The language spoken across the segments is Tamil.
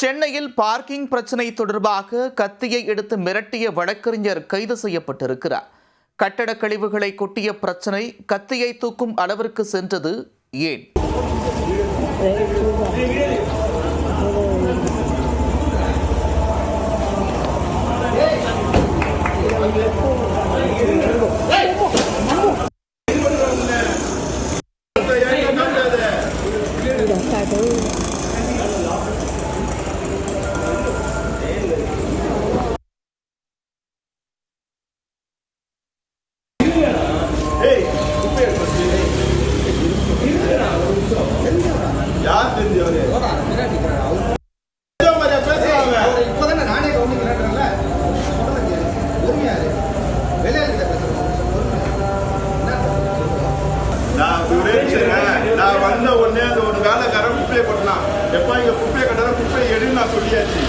சென்னையில் பார்க்கிங் பிரச்சினை தொடர்பாக கத்தியை எடுத்து மிரட்டிய வழக்கறிஞர் கைது செய்யப்பட்டிருக்கிறார். கட்டட கழிவுகளை கொட்டிய பிரச்சனை கத்தியை தூக்கும் அளவிற்கு சென்றது ஏன்? வேலைக்காரன் குப்பையை கொட்டினான் எப்ப இங்க குப்பையை கட்டுற குப்பையை எடுன்னு நான் சொல்லியாச்சு.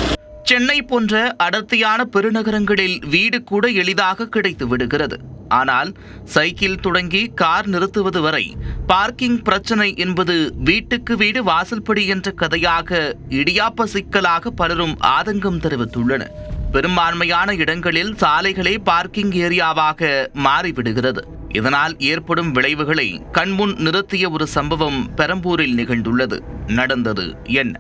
சென்னை போன்ற அடர்த்தியான பெருநகரங்களில் வீடு கூட எளிதாக கிடைத்து விடுகிறது. ஆனால் சைக்கிள் தொடங்கி கார் நிறுத்துவது வரை பார்க்கிங் பிரச்சனை என்பது வீட்டுக்கு வீடு வாசல்படி என்ற கதையாக இடியாப்ப சிக்கலாக பலரும் ஆதங்கம் தெரிவித்துள்ளனர் பெரும்பான்மையான இடங்களில் சாலைகளே பார்க்கிங் ஏரியாவாக மாறிவிடுகிறது. இதனால் ஏற்படும் விளைவுகளை கண்முன் நிறுத்திய ஒரு சம்பவம் பெரம்பூரில் நிகழ்ந்துள்ளது. நடந்தது என்ன?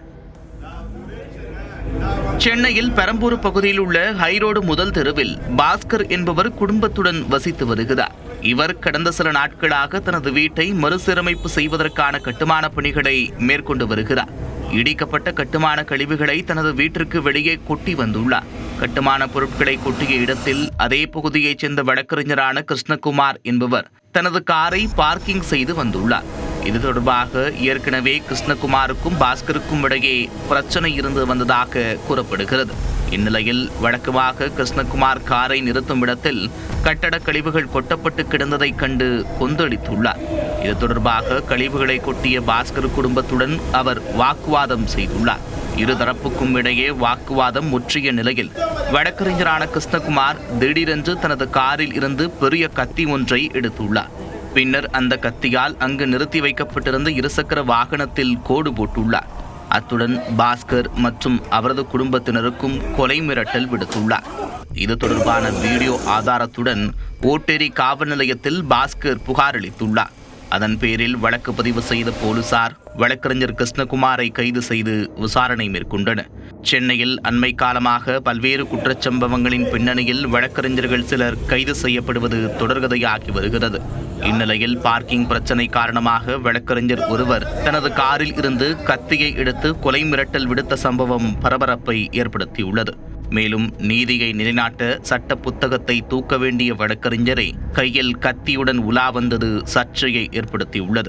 சென்னையில் பெரம்பூர் பகுதியில் உள்ள ஹைரோடு முதல் தெருவில் பாஸ்கர் என்பவர் குடும்பத்துடன் வசித்து வருகிறார். இவர் கடந்த சில நாட்களாக தனது வீட்டை மறுசீரமைப்பு செய்வதற்கான கட்டுமான பணிகளை மேற்கொண்டு வருகிறார். இடிக்கப்பட்ட கட்டுமான கழிவுகளை தனது வீட்டிற்கு வெளியே கொட்டி வந்துள்ளார். கட்டுமான பொருட்களை கொட்டிய இடத்தில் அதே பகுதியைச் சேர்ந்த வழக்கறிஞரான கிருஷ்ணகுமார் என்பவர் தனது காரை பார்க்கிங் செய்து வந்துள்ளார். இது தொடர்பாக ஏற்கனவே கிருஷ்ணகுமாருக்கும் பாஸ்கருக்கும் இடையே பிரச்சனை இருந்து வந்ததாக கூறப்படுகிறது. இந்நிலையில் வழக்கமாக கிருஷ்ணகுமார் காரை நிறுத்தும் இடத்தில் கட்டட கழிவுகள் கொட்டப்பட்டு கிடந்ததைக் கண்டு கொந்தளித்துள்ளார். இது தொடர்பாக கழிவுகளை கொட்டிய பாஸ்கர் குடும்பத்துடன் அவர் வாக்குவாதம் செய்துள்ளார். இருதரப்புக்கும் இடையே வாக்குவாதம் முற்றிய நிலையில். வழக்கறிஞரான கிருஷ்ணகுமார் திடீரென்று தனது காரில் இருந்து பெரிய கத்தி ஒன்றை எடுத்துள்ளார். பின்னர் அந்த கத்தியால் அங்கு நிறுத்தி வைக்கப்பட்டிருந்த இருசக்கர வாகனத்தில் கோடு போட்டுள்ளார். அத்துடன் பாஸ்கர் மற்றும் அவரது குடும்பத்தினருக்கும் கொலை மிரட்டல் விடுத்துள்ளார். இது தொடர்பான வீடியோ ஆதாரத்துடன் ஓட்டேரி காவல் நிலையத்தில் பாஸ்கர் புகாரளித்துள்ளார் அதன் பேரில் வழக்கு பதிவு செய்த போலீசார் வழக்கறிஞர் கிருஷ்ணகுமாரை கைது செய்து விசாரணை மேற்கொண்டனர். சென்னையில் அண்மை காலமாக பல்வேறு குற்றச்சம்பவங்களின் பின்னணியில் வழக்கறிஞர்கள் சிலர் கைது செய்யப்படுவது தொடர்கதையாகி வருகிறது. இந்நிலையில் பார்க்கிங் பிரச்சனை காரணமாக வழக்கறிஞர் ஒருவர் தனது காரில் இருந்து கத்தியை எடுத்து கொலை மிரட்டல் விடுத்த சம்பவம் பரபரப்பை ஏற்படுத்தியுள்ளது. மேலும் நீதியை நிலைநாட்ட சட்ட புத்தகத்தை தூக்க வேண்டிய வழக்கறிஞரை கையில் கத்தியுடன் உலா வந்தது சர்ச்சையை ஏற்படுத்தியுள்ளது.